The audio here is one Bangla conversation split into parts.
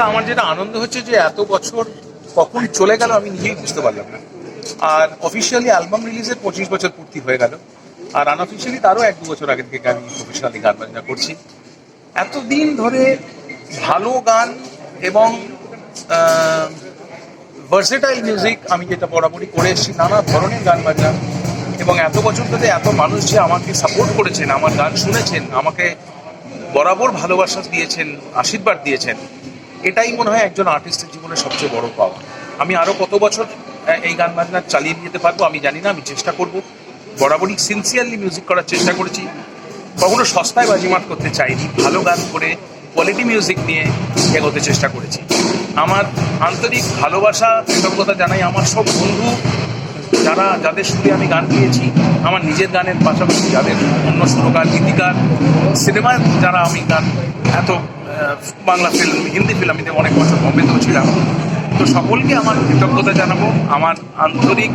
দাদা আমার যেটা আনন্দ হচ্ছে যে এত বছর কখন চলে গেল আমি নিজেই বুঝতে পারলাম না। আর অফিসিয়ালি অ্যালবাম রিলিজের পঁচিশ বছর পূর্তি হয়ে গেল। আর আনঅফিসিয়ালি তারও এক দু বছর আগে থেকে আমি প্রফেশনালি গান বাজনা করছি। এতদিন ধরে ভালো গান এবং ভার্সেটাইল মিউজিক আমি যেটা বরাবরই করে এসেছি, নানা ধরনের গান বাজনা। এবং এত বছর ধরে এত মানুষ যে আমাকে সাপোর্ট করেছেন, আমার গান শুনেছেন, আমাকে বরাবর ভালোবাসা দিয়েছেন, আশীর্বাদ দিয়েছেন। এটাই মনে হয় একজন আর্টিস্টের জীবনে সবচেয়ে বড় পাওয়া। আমি আরও কত বছর এই গান বাজনা চালিয়ে যেতে পারব আমি জানি না, আমি চেষ্টা করব। বরাবরই সিনসিয়ারলি মিউজিক করার চেষ্টা করেছি। কখনো সস্তায় বাজিমাত করতে চাইনি, ভালো গান করে কোয়ালিটি মিউজিক নিয়ে এগোতে চেষ্টা করেছি। আমার আন্তরিক ভালোবাসা, কৃতজ্ঞতা জানাই আমার সব বন্ধু, যারা, যাদের সুরে আমি গান গিয়েছি, আমার নিজের গানের পাশাপাশি যাদের অন্য সুরকার, গীতিকার সিনেমায় যারা আমি গান এত বাংলা ফিল্ম হিন্দি ফিল্ম আমি অনেক বছর বম্বেতেও ছিলাম। তো সকলকে আমার কৃতজ্ঞতা জানাব, আমার আন্তরিক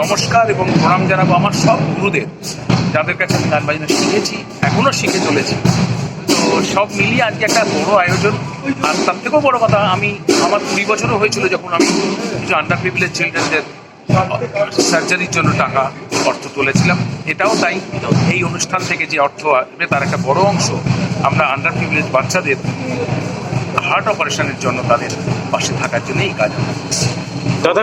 নমস্কার এবং প্রণাম জানাব আমার সব গুরুদের, যাদের কাছে আমি গান বাজনা শিখেছি এখনও শিখে চলেছি। তো সব মিলিয়ে আজকে একটা বড় আয়োজন। আর তার থেকেও বড় কথা, আমি আমার কুড়ি বছরও হয়েছিল যখন আমি কিছু আন্ডার প্রিভিলেজ চিলড্রেনদের সার্জারির জন্য টাকা, অর্থ তুলেছিলাম। এটাও তাই। এই অনুষ্ঠান থেকে যে অর্থ আসবে, তার একটা বড় অংশ আমরা আন্ডার প্রিভিলেজ বাচ্চাদের হার্ট অপারেশনের জন্য তাদের পাশে থাকার জন্য এই কাজ আমরা